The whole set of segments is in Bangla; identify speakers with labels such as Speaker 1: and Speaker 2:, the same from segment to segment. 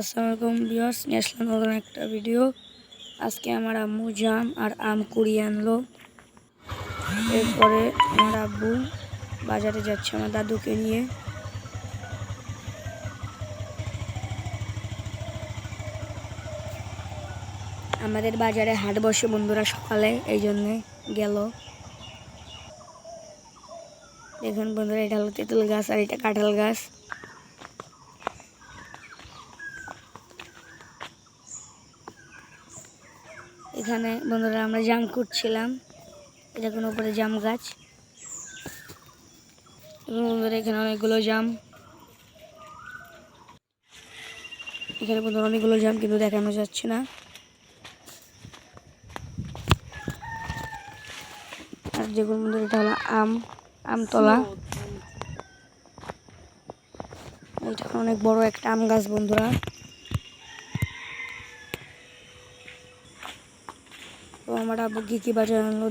Speaker 1: আসসালামাইকুম বিয়ার্স নিয়ে আসলাম নতুন একটা ভিডিও। আজকে আমার আম্মু জাম আর আম কুড়িয়ে আনলো। এরপরে আমার আব্বু বাজারে যাচ্ছে আমার দাদুকে নিয়ে। আমাদের বাজারে হাট বসে বন্ধুরা সকালে, এই জন্যে গেল। দেখুন বন্ধুরা, এটা হলো তেঁতুল গাছ আর এটা কাঁঠাল গাছ। এখানে বন্ধুরা আমরা জাম কুটছিলাম এটা কোনো উপরে জাম গাছ। এবং বন্ধুরা এখানে অনেকগুলো জাম। এখানে বন্ধুরা অনেকগুলো জাম কিন্তু দেখানো যাচ্ছে না। আর দেখুন বন্ধুরা, এটা হলো আম, আমতলা। এটা অনেক বড় একটা আম গাছ বন্ধুরা। তো আমার আব্বু কী কী বাজার আনলো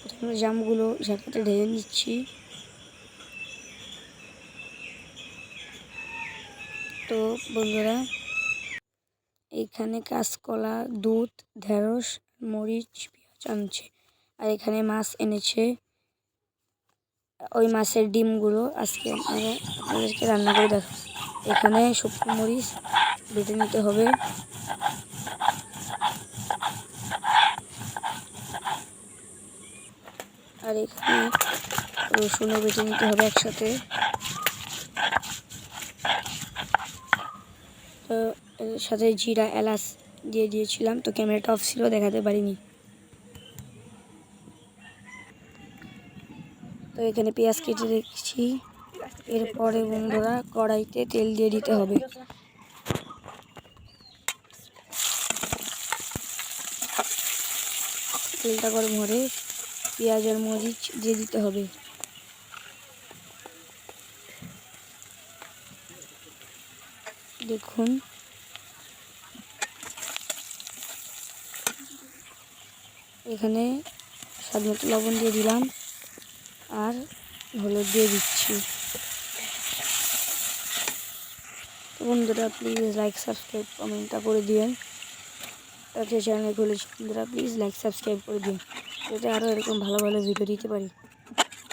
Speaker 1: প্রথমে জামগুলো ঝাঁকাতে ঢেলে নিচ্ছি। তো বন্ধুরা এইখানে কাঁচকলা, দুধ, ঢেঁড়স, মরিচ, পেঁয়াজ আনছে। আর এখানে মাছ এনেছে। ওই মাছের ডিমগুলো আজকে আমরা আপনাদেরকে রান্না করে দেখো এখানে শুকনো মরিচ বেটে নিতে হবে। আর এখানে রসুনও বেটে নিতে হবে একসাথে। তো সাথে জিরা, এলাচ দিয়ে দিয়েছিলাম, তো ক্যামেরাটা অফ ছিল, দেখাতে পারিনি। তো এখানে পেঁয়াজ কেটে রেখেছি। এরপরে বন্ধুরা কড়াইতে তেল দিয়ে দিতে হবে। তেলটা গরম হলে পেঁয়াজ আর মরিচ দিয়ে দিতে হবে। দেখুন। এখানে স্বাদ মতো লবণ দিয়ে দিলাম আর হলুদ দিয়ে দিচ্ছি। বন্ধুরা প্লিজ লাইক সাবস্ক্রাইব কমেন্টটা করে দিবেন তাতে চ্যানেল খুলেছি বন্ধুরা প্লিজ লাইক সাবস্ক্রাইব করে দিন। যাতে আরও এরকম ভালো ভালো ভিডিও দিতে পারি।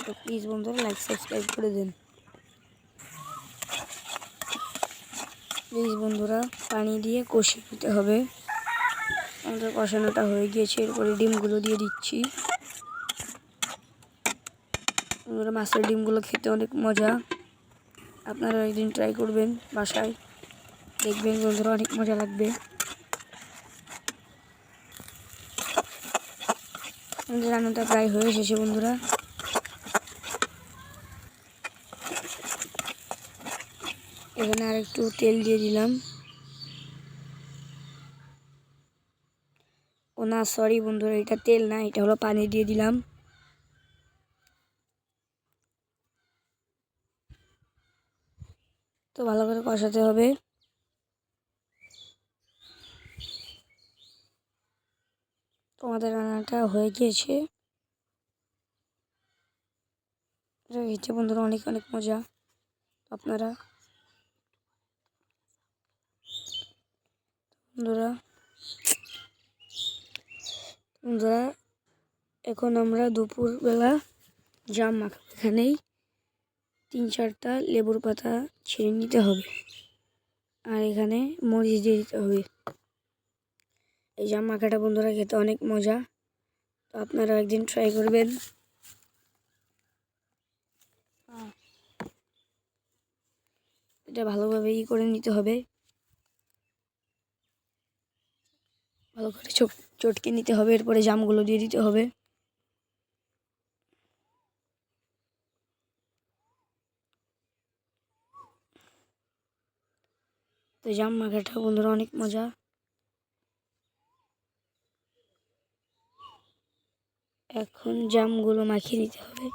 Speaker 1: তো প্লিজ বন্ধুরা লাইক সাবস্ক্রাইব করে দিন। প্লিজ বন্ধুরা পানি দিয়ে কষিয়ে দিতে হবে। আমাদের কষানোটা হয়ে গিয়েছে, এরপরে ডিমগুলো দিয়ে দিচ্ছি। বন্ধুরা মাছের ডিমগুলো খেতে অনেক মজা। আপনারা একদিন ট্রাই করবেন বাসায়। দেখবেন বন্ধুরা অনেক মজা লাগবে। রান্নাটা প্রায় হয়ে এসেছে বন্ধুরা। এখানে আর একটু তেল দিয়ে দিলাম। ও না সরি বন্ধুরা, এটা তেল না, এটা হলো পানি দিয়ে দিলাম। তো ভালো করে কষাতে হবে। তোমাদের রান্নাটা হয়ে গিয়েছে। এটা বন্ধুরা, অনেক অনেক মজা। আপনারা? বন্ধুরা? বন্ধুরা, এখন আমরা দুপুরবেলা জাম মাখাবো। এখানেই তিন চারটা লেবুর পাতা ছিঁড়ে নিতে হবে। আর এখানে মরিচ দিয়ে দিতে হবে। এই জাম মাখাটা বন্ধুরা খেতে অনেক মজা। তো আপনারা একদিন ট্রাই করবেন। এটা ভালোভাবে ই করে নিতে হবে। ভালো করে চটকে নিতে হবে, এরপরে জামগুলো দিয়ে দিতে হবে। তো জাম মাখাটা বন্ধুরা অনেক মজা। এখন জামগুলো মাখিয়ে নিতে হবে।